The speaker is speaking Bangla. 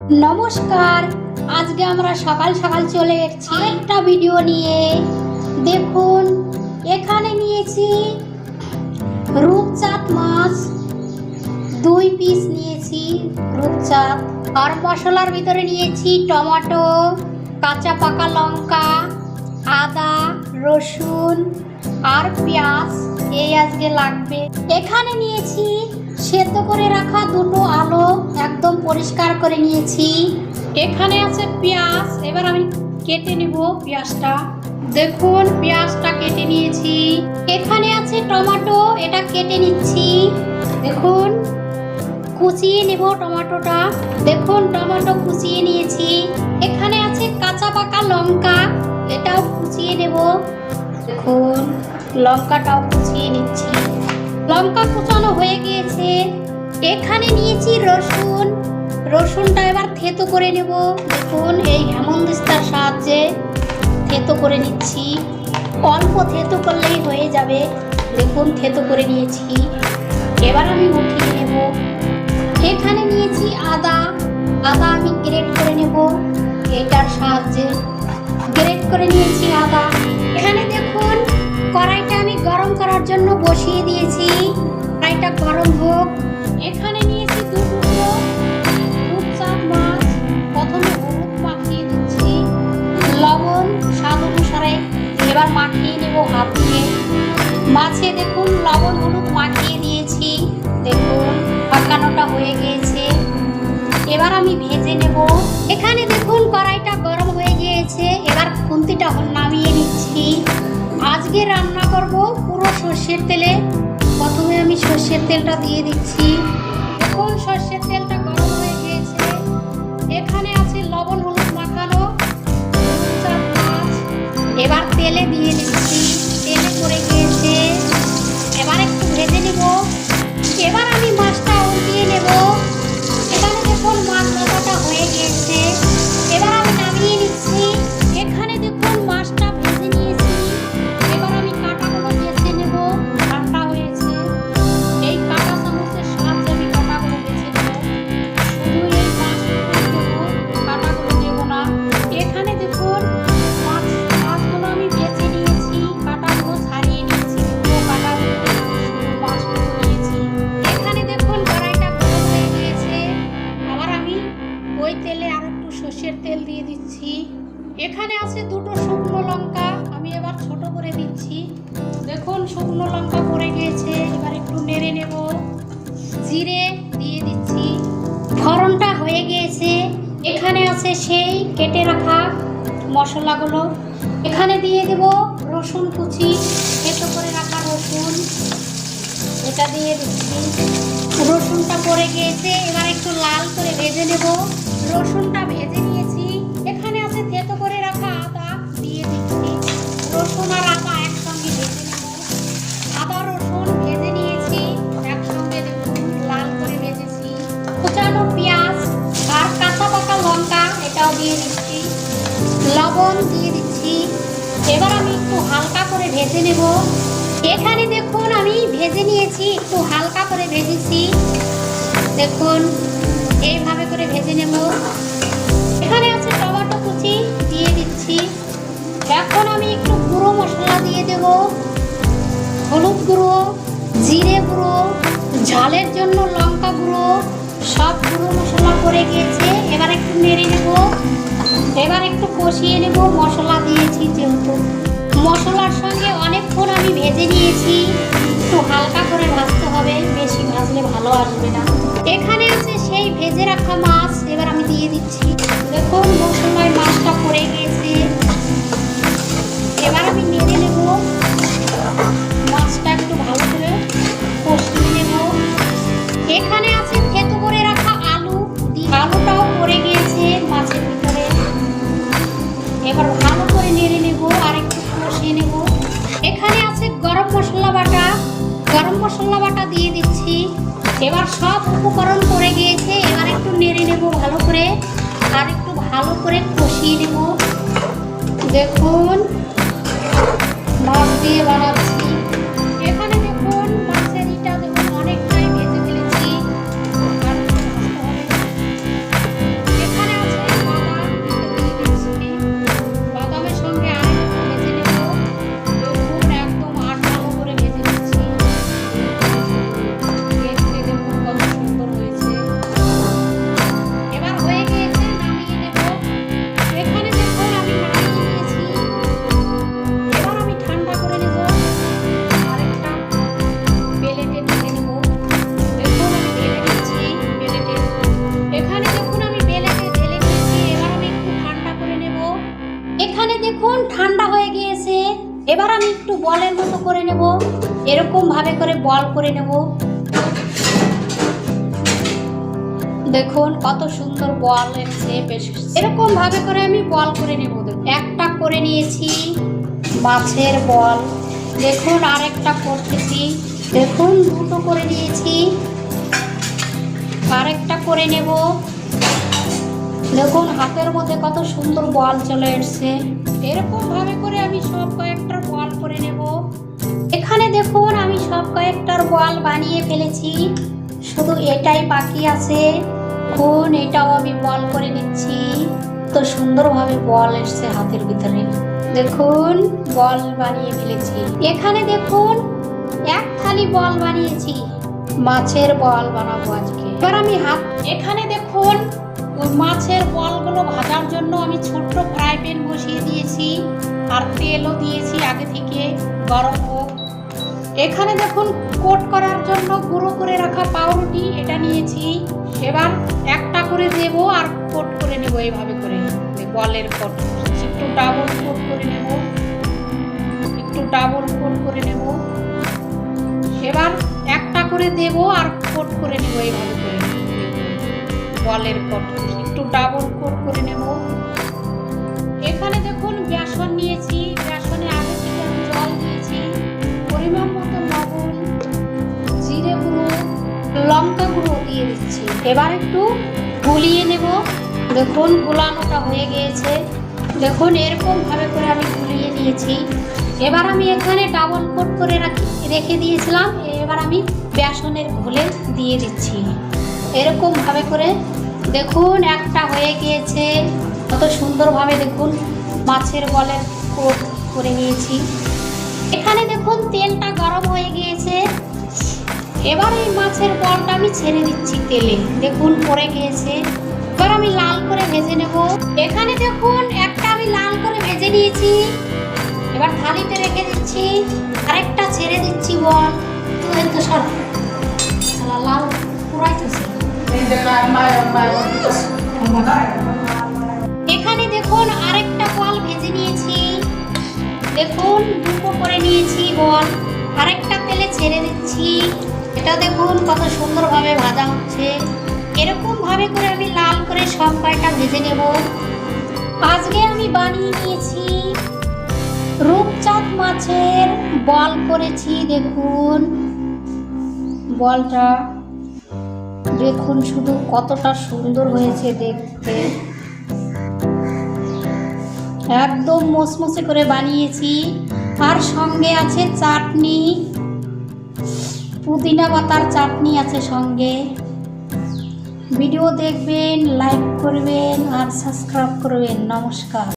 নমস্কার। আজকে আমরা সকাল সকাল চলে এসেছি একটা ভিডিও নিয়ে। দেখুন, এখানে নিয়েছি রূপচাঁদ মাছ। দুই পিস নিয়েছি রূপচাঁদ। আর মশলার ভিতরে নিয়েছি টমেটো, কাঁচা পাকা লঙ্কা, আদা, রসুন আর পেঁয়াজ। এই আজকে লাগবে। এখানে নিয়েছি সেদ্ধ করে রাখা দুটো আলো একদম পরিষ্কার করে নিয়েছি। এখানে আছে পেঁয়াজ। এবার আমি কেটে নেব পেঁয়াজটা। দেখুন, পেঁয়াজটা কেটে নিয়েছি। এখানে আছে টমেটো, এটা কেটে নিচ্ছি। দেখুন, কুচিয়ে নেব টমেটোটা। দেখুন, টমেটো কুচিয়ে নিয়েছি। এখানে আছে কাঁচা পাকা লঙ্কা, এটাও কুচিয়ে নেব। দেখুন, লঙ্কাটাও কুচিয়ে নিচ্ছি। লঙ্কা কুচানো হয়ে গিয়েছে। এখানে নিয়েছি রসুন। রসুনটা এবার থেতো করে নেব। দেখুন, এই হেমন্দিস্তার সাহায্যে থেতো করে নিচ্ছি। অল্প থেতো করলেই হয়ে যাবে। দেখুন, থেতো করে নিয়েছি। এবার আমি উঠিয়ে নেব। এখানে নিয়েছি আদা। আদা আমি গ্রেট করে নেব। এটার সাহায্যে গ্রেট করে নিয়েছি আদা। এখানে দেখুন, কড়াইটা করার জন্য বসিয়ে দিয়েছি। কড়াইটা গরম হোক এখানে নিয়েছি দু টুকরো রূপচাঁদ মাছ। প্রথমে হলুদ মাখিয়ে দিচ্ছি। লবণ, স্বাদ অনুসারে এবার মাখিয়ে নেব হাত দিয়ে। মাছে দেখুন, লবণ, হলুদ মাখিয়ে দিয়েছি। দেখুন পাকানোটা হয়ে গিয়েছে। এবার আমি ভেজে নেব। এখানে দেখুন, কড়াইটা গরম হয়ে গিয়েছে। এবার খুন্তিটা নামিয়ে নিচ্ছি। আজকে রান্না করব সর্ষের তেলে প্রথমে আমি সর্ষের তেলটা দিয়ে দিচ্ছি। এখন সর্ষের তেলটা গরম হয়ে গিয়েছে। এখানে আছে লবণ, হলুদ মাখানো এবার তেলে দিয়ে দিচ্ছি। তেলে পড়ে গিয়েছে। এবার একটু ভেজে নেব। ওই তেলে আর একটু সর্ষের তেল দিয়ে দিচ্ছি। এখানে আছে দুটো শুকনো লঙ্কা, আমি এবার ছোট করে দিচ্ছি। দেখুন, শুকনো লঙ্কা পড়ে গিয়েছে, এবার একটু নেড়ে নেব। জিরে দিয়ে দিচ্ছি। ফোড়নটা হয়ে গিয়েছে। এখানে আছে সেই কেটে রাখা মশলাগুলো। এখানে দিয়ে দেব রসুন কুচি থেতো করে রাখা রসুন। এটা দিয়ে দিচ্ছি। রসুনটা পড়ে গিয়েছে, এবার একটু লাল করে ভেজে নেব। রসুনটা ভেজে নিয়েছি। এখানে আছে থেতো করে রাখা আদা দিয়ে দিচ্ছি। রসুন আর আদা একসঙ্গে ভেজে নেব। আদা, রসুন ভেজে নিয়েছি। একসঙ্গে দেখুন, লাল করে ভেজেছি। কুচানো পেঁয়াজ আর কাঁচা পাকা লঙ্কা, এটাও দিয়ে দিচ্ছি। লবণ দিয়ে দিচ্ছি। এবার আমি একটু হালকা করে ভেজে নেব। এখানে দেখুন, আমি ভেজে নিয়েছি, একটু হালকা করে ভেজেছি। দেখুন এইভাবে করে ভেজে নেব। এখানে আছে টমেটো কুচি দিয়ে দিচ্ছি। এখন আমি একটু গুঁড়ো মশলা দিয়ে দেব। হলুদ গুঁড়ো, জিরে গুঁড়ো, ঝালের জন্য লঙ্কা গুঁড়ো, সব গুঁড়ো মশলা পড়ে গিয়েছে। এবার একটু নেড়ে নেব। এবার একটু কষিয়ে নেব মশলা দিয়েছি যেহেতু। মশলার সঙ্গে অনেকক্ষণ আমি ভেজে নিয়েছি। একটু হালকা করে ভাজতে হবে, বেশি ভাজলে ভালো আসবে না। এখানে আছে সেই ভেজে রাখা মাছ, এবার আমি দিয়ে দিচ্ছি। দেখুন মশলায় মাছটা পড়ে গিয়েছে দিচ্ছি। এবার সব উপকরণ করে গিয়েছে, এবার একটু নেড়ে নেব ভালো করে, আর একটু ভালো করে কষিয়ে নেব। দেখুন মাছ দিয়ে বানাচ্ছি। দেখুন ঠান্ডা হয়ে গিয়েছে। এবার আমি একটু বলের মতো করে নেব। এরকম ভাবে করে বল করে নেব। দেখুন, কত সুন্দর বল এসছে, বেশ এরকম ভাবে করে আমি বল করে নেব। একটা করে নিয়েছি, মাছের বল। দেখুন, আরেকটা করতেছি। দেখুন, দুটো করে নিয়েছি। আরেকটা করে নেব। দেখুন, হাতের মধ্যে কত সুন্দর বল চলে এসছে। এরকম ভাবে করে আমি সব কয়েকটার বল করে নেব। এখানে দেখুন, আমি সব কয়েকটার বল বানিয়ে ফেলেছি। শুধু এটাই বাকি আছে। এখন এটাও আমি বল করে নিচ্ছি। তো সুন্দরভাবে বল এসছে হাতের ভিতরে। দেখুন, বল বানিয়ে ফেলেছি। এখানে দেখুন, এক থালি বল বানিয়েছি। মাছের বল বানাবো আজকে। এবার আমি হাত এখানে দেখুন মাছের বলগুলো ভাজার জন্য আমি ছোট্ট ফ্রাই প্যান বসিয়ে দিয়েছি আর তেলও দিয়েছি আগে থেকে, গরম হোক। এখানে দেখুন কোট করার জন্য গুঁড়ো করে রাখা পাউরুটি এটা নিয়েছি। এবার একটা করে দেব আর কোট করে নেব এইভাবে করে। বলের কোট, একটু ডাবল কোট করে নেব। একটু ডাবল কোট করে নেব। এবার একটা করে দেব আর কোট করে নেব এইভাবে করে। বলের কোট একটু ডাবল কোট করে নেব। এখানে দেখুন বেসন নিয়েছি। বেসনে আগে থেকে আমি জল দিয়েছি। পরিমাণ মতো লবণ, জিরে গুঁড়ো, লঙ্কা গুঁড়ো দিয়ে দিচ্ছি। এবার একটু গুলিয়ে নেব। দেখুন গুলানোটা হয়ে গিয়েছে। দেখুন এরকম ভাবে করে আমি গুলিয়ে নিয়েছি। এবার আমি এখানে ডাবল কোট করে রাখি রেখে দিয়েছিলাম। এবার আমি বেসনের ঘোলে দিয়ে দিচ্ছি। এরকম ভাবে করে দেখুন, একটা হয়ে গিয়েছে। কত সুন্দরভাবে দেখুন, মাছের বলের কোট করে নিয়েছি। এখানে দেখুন, তেলটা গরম হয়ে গিয়েছে। এবার এই মাছের বলটা আমি ছেড়ে দিচ্ছি তেলে। দেখুন, পড়ে গিয়েছে। এবার আমি লাল করে ভেজে নেব। এখানে দেখুন, একটা আমি লাল করে ভেজে নিয়েছি। এবার থালিতে রেখে দিচ্ছি। আরেকটা ছেড়ে দিচ্ছি বল। তো সর লাল পুরাইতেছে এখানে দেখুন আরেকটা বল ভেজে নিয়েছি। দেখুন, দুটো করে নিয়েছি বল। আরেকটা তেলে ছেড়ে দিচ্ছি। এটা দেখুন কত সুন্দরভাবে ভাজা হচ্ছে। এরকম ভাবে করে আমি লাল করে সব কয়টা ভেজে নেব। আজকে আমি বানিয়ে নিয়েছি রূপচাঁদ মাছের বল করেছি, দেখুন। বলটা দেখুন শুধু কতটা সুন্দর হয়েছে দেখতে। একদম মসমসে করে বানিয়েছি। আর সঙ্গে আছে চাটনি। পুদিনা পাতার চাটনি আছে সঙ্গে। ভিডিও দেখবেন লাইক করবেন আর সাবস্ক্রাইব করবেন। নমস্কার।